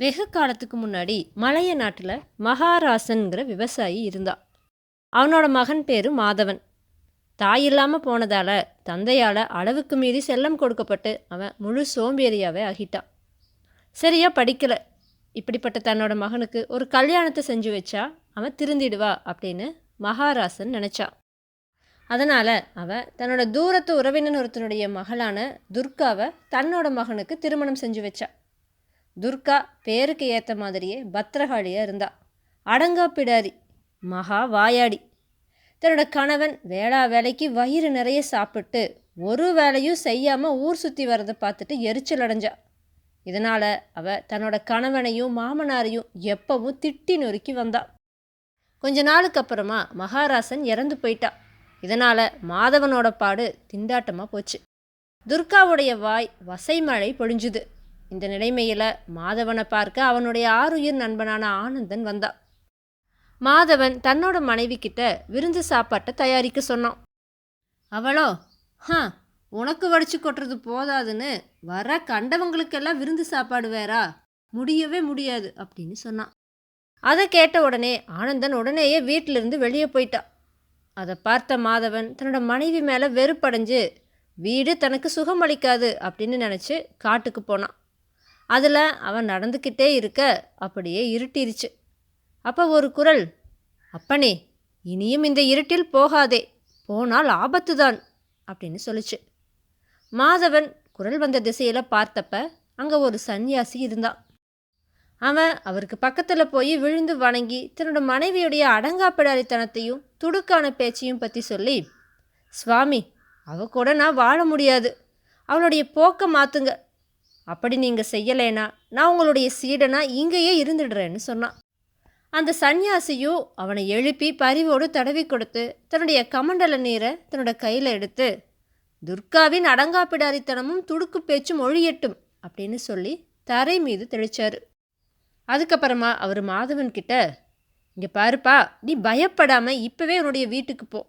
வெகு காலத்துக்கு முன்னாடி மலைய நாட்டில் மகாராசன்கிற விவசாயி இருந்தான் அவனோட மகன் பேர் மாதவன். தாய் இல்லாமல் போனதால் தந்தையால் அளவுக்கு மீறி செல்லம் கொடுக்கப்பட்டு அவன் முழு சோம்பேறியாவே ஆகிட்டான். சரியா படிக்கலை. இப்படிப்பட்ட தன்னோட மகனுக்கு ஒரு கல்யாணத்தை செஞ்சு வச்சா அவன் திருந்திடுவா அப்படின்னு மகாராசன் நினச்சான் அதனால் அவன் தன்னோட தூரத்து உறவினர் ஒருத்தனுடைய மகளான துர்காவை தன்னோட மகனுக்கு திருமணம் செஞ்சு வச்சா. துர்கா பேருக்கு ஏற்ற மாதிரியே பத்திரகாளியாக இருந்தா. அடங்கா பிடாரி மகா வாயாடி. தன்னோட கணவன் வேளா வேலைக்கு வயிறு நிறைய சாப்பிட்டு ஒரு வேலையும் செய்யாமல் ஊர் சுற்றி வரதை பார்த்துட்டு எரிச்சல் அடைஞ்சா. இதனால் அவ தன்னோட கணவனையும் மாமனாரையும் எப்பவும் திட்டி நொறுக்கி வந்தா. கொஞ்ச நாளுக்கு அப்புறமா மகாராசன் இறந்து போயிட்டா. இதனால் மாதவனோட பாடு திண்டாட்டமாக போச்சு. துர்காவுடைய வாய் வசைமழை பொழிஞ்சுது. இந்த நிலைமையில் மாதவனை பார்க்க அவனுடைய ஆறுயிர் நண்பனான ஆனந்தன் வந்தான். மாதவன் தன்னோட மனைவி கிட்ட விருந்து சாப்பாட்டை தயாரிக்க சொன்னான். அவளோ ஹ உனக்கு வடிச்சு கொட்டுறது போதாதுன்னு வர கண்டவங்களுக்கெல்லாம் விருந்து சாப்பாடு வேறா? முடியவே முடியாது அப்படின்னு சொன்னான். அதை கேட்ட உடனே ஆனந்தன் உடனேயே வீட்டிலிருந்து வெளியே போயிட்டான். அதை பார்த்த மாதவன் தன்னோட மனைவி மேலே வெறுப்படைஞ்சு வீடு தனக்கு சுகமளிக்காது அப்படின்னு நினச்சி காட்டுக்கு போனான். அதில் அவன் நடந்துக்கிட்டே இருக்க அப்படியே இருட்டிருச்சு. அப்போ ஒரு குரல் அப்பனே இனியும் இந்த இருட்டில் போகாதே போனால் ஆபத்து தான் அப்படின்னு சொல்லுச்சு. மாதவன் குரல் வந்த திசையில் பார்த்தப்ப அங்கே ஒரு சன்னியாசி இருந்தான். அவன் அவருக்கு பக்கத்தில் போய் விழுந்து வணங்கி தன்னோட மனைவியுடைய அடங்காப்பிடாரித்தனத்தையும் துடுக்கான பேச்சையும் பற்றி சொல்லி சுவாமி அவ கூட நான் வாழ முடியாது. அவளுடைய போக்கை மாற்றுங்க அப்படி நீங்கள் செய்யலைனா நான் உங்களுடைய சீடனா இங்கேயே இருந்துடுறேன்னு சொன்னான் அந்த சந்நியாசியும் அவனை எழுப்பி பரிவோடு தடவி கொடுத்து தன்னுடைய கமண்டல நீரை தன்னோட கையில் எடுத்து துர்காவின் அடங்காப்பிடாரித்தனமும் துடுக்கு பேச்சும் ஒழியட்டும் அப்படின்னு சொல்லி தரை மீது தெளிச்சார். அதுக்கப்புறமா அவர் மாதவன் கிட்ட இங்கே பாருப்பா நீ பயப்படாமல் இப்போவே உன்னுடைய வீட்டுக்கு போ.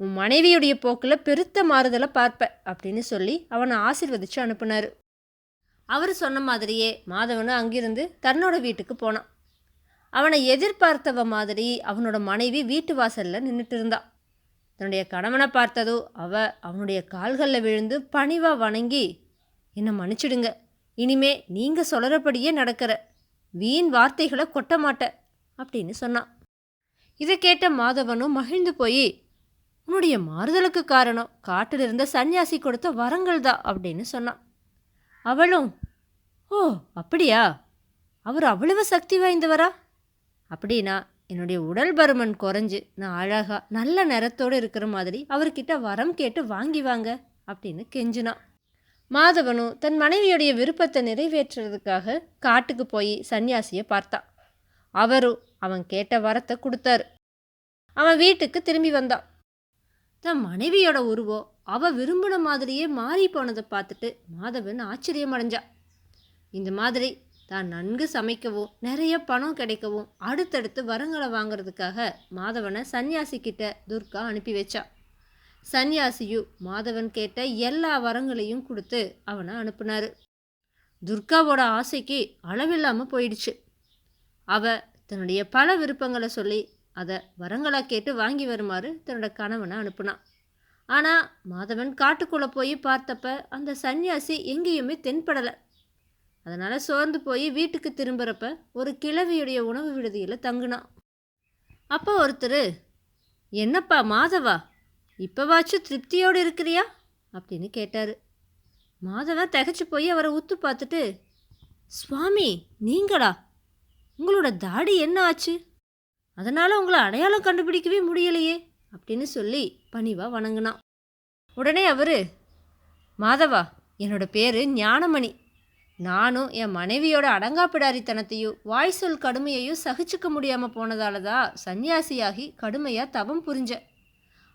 உன் மனைவியுடைய போக்கில் பெருத்த மாறுதலை பார்ப்ப அப்படின்னு சொல்லி அவனை ஆசிர்வதிச்சு அனுப்புனார். அவர் சொன்ன மாதிரியே மாதவனும் அங்கிருந்து தன்னோட வீட்டுக்கு போனான். அவனை எதிர்பார்த்தவ மாதிரி அவனோட மனைவி வீட்டு வாசலில் நின்றுட்டு இருந்தான் தன்னுடைய கணவனை பார்த்ததோ அவ அவனுடைய கால்களில் விழுந்து பணிவாக வணங்கி என்னை மன்னிச்சிடுங்க இனிமே நீங்கள் சொல்கிறபடியே நடக்கிற வீண் வார்த்தைகளை கொட்ட மாட்டேன் அப்படின்னு சொன்னான் இதை கேட்ட மாதவனும் மகிழ்ந்து போய் உன்னுடைய மாறுதலுக்கு காரணம் காட்டிலிருந்த சன்னியாசி கொடுத்த வரங்கள் தான் அப்படின்னு சொன்னான் அவளும் ஓ அப்படியா? அவர் அவ்வளவு சக்தி வாய்ந்தவரா? அப்படின்னா என்னுடைய உடல் பருமன் குறைஞ்சு நான் அழகாக நல்ல நிறத்தோடு இருக்கிற மாதிரி அவர்கிட்ட வரம் கேட்டு வாங்கி வாங்க அப்படின்னு கெஞ்சினான். மாதவனும் தன் மனைவியுடைய விருப்பத்தை நிறைவேற்றுறதுக்காக காட்டுக்கு போய் சன்னியாசியை பார்த்தான். அவரும் அவன் கேட்ட வரத்தை கொடுத்தாரு. அவன் வீட்டுக்கு திரும்பி வந்தான். தன் மனைவியோட உருவம் அவ விரும்பின மாதிரியே மாறி போனதை பார்த்துட்டு மாதவன் ஆச்சரியம் அடைஞ்சான் இந்த மாதிரி தான் நன்கு சமைக்கவும் நிறைய பணம் கிடைக்கவும் அடுத்தடுத்து வரங்களை வாங்குறதுக்காக மாதவனை சன்னியாசிக்கிட்ட துர்கா அனுப்பி வச்சா. சன்னியாசியும் மாதவன் கேட்ட எல்லா வரங்களையும் கொடுத்து அவனை அனுப்புனாரு. துர்காவோட ஆசைக்கு அளவில்லாமல் போயிடுச்சு. அவ தன்னுடைய பல விருப்பங்களை சொல்லி அதை வரங்களாக கேட்டு வாங்கி வருமாறு தன்னோட கணவனை அனுப்புனான். ஆனால் மாதவன் காட்டுக்குள்ளே போய் பார்த்தப்ப அந்த சன்னியாசி எங்கேயுமே தென்படலை. அதனால் சோர்ந்து போய் வீட்டுக்கு திரும்புகிறப்ப ஒரு கிழவியுடைய உணவு விடுதியில் தங்குனான். அப்போ ஒருத்தர் என்னப்பா மாதவா இப்போவாச்சும் திருப்தியோடு இருக்கிறியா? அப்படின்னு கேட்டார். மாதவன் திகச்சு போய் அவரை உத்து பார்த்துட்டு சுவாமி நீங்களா? உங்களோட தாடி என்ன ஆச்சு? அதனால் உங்களை அடையாளம் கண்டுபிடிக்கவே முடியலையே அப்படின்னு சொல்லி பணிவாக வணங்கினான். உடனே அவர் மாதவா என்னோட பேர் ஞானமணி. நானும் என் மனைவியோட அடங்காப்பிடாரித்தனத்தையும் வாய் சொல் கடுமையையும் சகிச்சுக்க முடியாமல் போனதால தான் சன்னியாசியாகி கடுமையாக தவம் புரிஞ்சேன்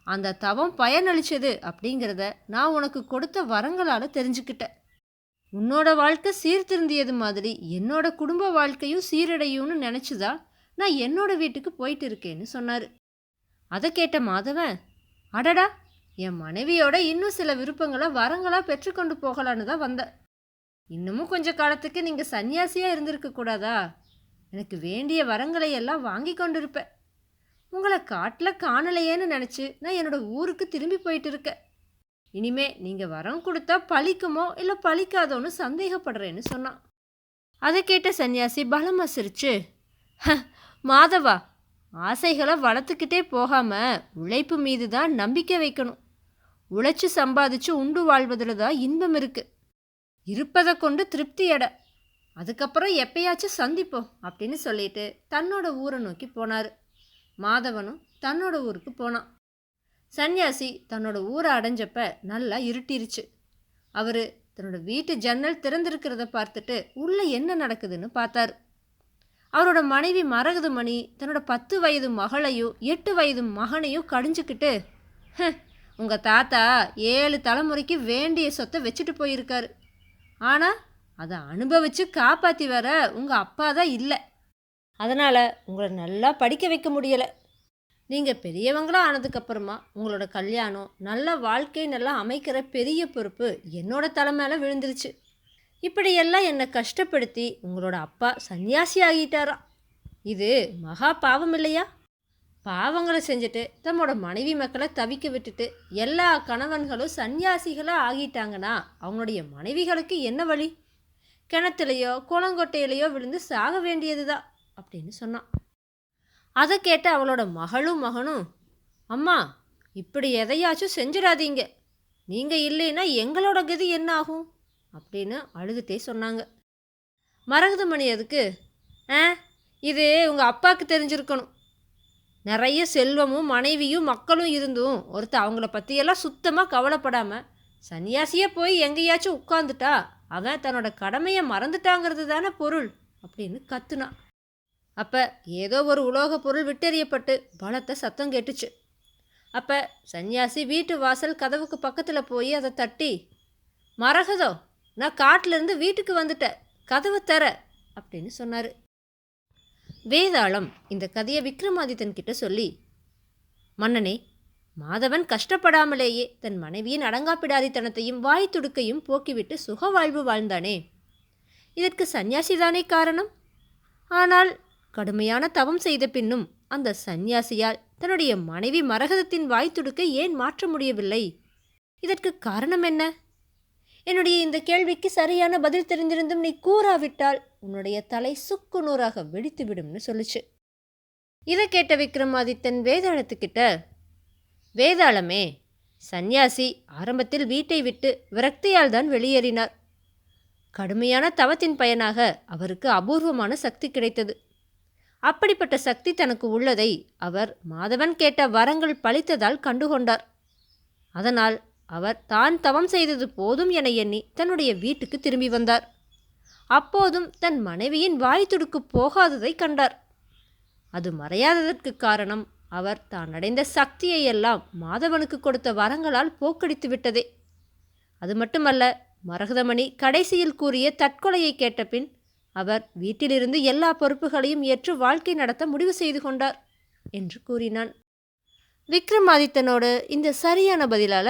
அந்த தவம் பயனளிச்சது அப்படிங்கிறத நான் உனக்கு கொடுத்த வரங்களால் தெரிஞ்சுக்கிட்டேன் உன்னோட வாழ்க்கை சீர்திருந்தியது மாதிரி என்னோட குடும்ப வாழ்க்கையும் சீரடையும்னு நினச்சிதா நான் என்னோட வீட்டுக்கு போயிட்டு இருக்கேன்னு சொன்னார். அதை கேட்ட மாதவன் அடடா என் மனைவியோட இன்னும் சில விருப்பங்களை வரங்களாக பெற்றுக்கொண்டு போகலான்னு தான் வந்தேன். இன்னமும் கொஞ்ச காலத்துக்கு நீங்கள் சன்னியாசியாக இருந்திருக்க கூடாதா? எனக்கு வேண்டிய வரங்களை எல்லாம் வாங்கி கொண்டிருப்பேன். உங்களை காட்டில் காணலையேன்னு நினச்சி நான் என்னோடய ஊருக்கு திரும்பி போயிட்டு இருக்கேன். இனிமே நீங்கள் வரம் கொடுத்தா பழிக்குமோ இல்லை பழிக்காதோன்னு சந்தேகப்படுறேன்னு சொன்னான். அதை கேட்ட சன்னியாசி பலமாக சிரிச்சு "ஹ, மாதவா ஆசைகளை வளர்த்துக்கிட்டே போகாம உழைப்பு மீது தான் நம்பிக்கை வைக்கணும். உழைச்சி சம்பாதிச்சு உண்டு வாழ்வதில் தான் இன்பம் இருக்கு. இருப்பதை கொண்டு திருப்தி எட அதுக்கப்புறம் எப்பயாச்சும் சந்திப்போம் அப்படின்னு சொல்லிட்டு தன்னோட ஊரை நோக்கி போனார். மாதவனும் தன்னோட ஊருக்கு போனான். சன்னியாசி தன்னோட ஊரை அடைஞ்சப்ப நல்லா இருட்டிருச்சு. அவர் தன்னோட வீட்டு ஜன்னல் திறந்திருக்கிறத பார்த்துட்டு உள்ளே என்ன நடக்குதுன்னு பார்த்தாரு. அவரோட மனைவி மரகதமணி தன்னோட பத்து வயது மகளையும் எட்டு வயது மகனையும் கடிஞ்சுக்கிட்டு உங்கள் தாத்தா ஏழு தலைமுறைக்கு வேண்டிய சொத்தை வச்சுட்டு போயிருக்காரு. ஆனால் அதை அனுபவித்து காப்பாற்றி வர உங்கள் அப்பா தான் இல்லை. அதனால் உங்களை நல்லா படிக்க வைக்க முடியலை. நீங்கள் பெரியவங்களா ஆனதுக்கப்புறமா உங்களோட கல்யாணம் நல்ல வாழ்க்கை நல்லா அமைக்கிற பெரிய பொறுப்பு என்னோட தலை மேலே விழுந்துருச்சு. இப்படியெல்லாம் என்னை கஷ்டப்படுத்தி உங்களோட அப்பா சன்னியாசி ஆகிட்டாராம் இது மகா பாவம் இல்லையா? பாவங்களை செஞ்சுட்டு தம்மோட மனைவி மக்களை தவிக்க விட்டுட்டு எல்லா கணவன்களும் சன்னியாசிகளாக ஆகிட்டாங்கன்னா அவங்களுடைய மனைவிகளுக்கு என்ன வழி? கிணத்துலையோ குளங்கொட்டையிலையோ விழுந்து சாக வேண்டியது தான் அப்படின்னு சொன்னான். அதை கேட்ட அவளோட மகளும் மகனும் அம்மா இப்படி எதையாச்சும் செஞ்சிடாதீங்க. நீங்கள் இல்லைன்னா எங்களோட கதி என்ன ஆகும்? அப்படின்னு அழுதுட்டே சொன்னாங்க. மரகதமணி அதுக்கு ஆ இது உங்கள் அப்பாவுக்கு தெரிஞ்சிருக்கணும். நிறைய செல்வமும் மனைவியும் மக்களும் இருந்தும் ஒருத்தர் அவங்கள பற்றியெல்லாம் சுத்தமாக கவலைப்படாமல் சன்னியாசியே போய் எங்கேயாச்சும் உட்காந்துட்டா அவன் தன்னோட கடமையை மறந்துட்டாங்கிறது தானே பொருள் அப்படின்னு கத்துனான் அப்போ ஏதோ ஒரு உலோக பொருள் விட்டெறியப்பட்டு பலத்த சத்தம் கேட்டுச்சு. அப்போ சன்னியாசி வீட்டு வாசல் கதவுக்கு பக்கத்தில் போய் அதை தட்டி மரகதோ நான் காட்டிலேருந்து வீட்டுக்கு வந்துட்டேன். கதவை தர அப்படின்னு சொன்னார். வேதாளம் இந்த கதையை விக்ரமாதித்தன் கிட்ட சொல்லி மன்னனே மாதவன் கஷ்டப்படாமலேயே தன் மனைவியின் அடங்காப்பிடாதித்தனத்தையும் வாய் துடுக்கையும் போக்கிவிட்டு சுக வாழ்வு வாழ்ந்தானே. இதற்கு சந்நியாசிதானே காரணம்? ஆனால் கடுமையான தவம் செய்த பின்னும் அந்த சந்நியாசியால் தன்னுடைய மனைவி மரகதத்தின் வாய் துடுக்கை ஏன் மாற்ற முடியவில்லை? இதற்கு காரணம் என்ன? என்னுடைய இந்த கேள்விக்கு சரியான பதில் தெரிந்திருந்தும் நீ கூறாவிட்டால் உன்னுடைய தலை சுக்கு நூறாக வெடித்து விடும்னு சொல்லுச்சு. இதை கேட்ட விக்ரமாதித்தன் வேதாளத்துக்கிட்ட வேதாளமே சந்நியாசி ஆரம்பத்தில் வீட்டை விட்டு விரக்தியால் தான் வெளியேறினார். கடுமையான தவத்தின் பயனாக அவருக்கு அபூர்வமான சக்தி கிடைத்தது. அப்படிப்பட்ட சக்தி தனக்கு உள்ளதை அவர் மாதவன் கேட்ட வரங்கள் பழித்ததால் கண்டுகொண்டார். அதனால் அவர் தான் தவம் செய்தது போதும் என எண்ணி தன்னுடைய வீட்டுக்கு திரும்பி வந்தார். அப்போதும் தன் மனைவியின் வாய் துடுக்கு போகாததை கண்டார். அது மறையாததற்கு காரணம் அவர் தான் அடைந்த சக்தியை எல்லாம் மாதவனுக்கு கொடுத்த வரங்களால் போக்கடித்து விட்டதே. அது மட்டுமல்ல மரகதமணி கடைசியில் கூறிய தற்கொலையை கேட்டபின் அவர் வீட்டிலிருந்து எல்லா பொறுப்புகளையும் ஏற்று வாழ்க்கை நடத்த முடிவு செய்து கொண்டார் என்று கூறினான். விக்ரமாதித்தனோடு இந்த சரியான பதிலால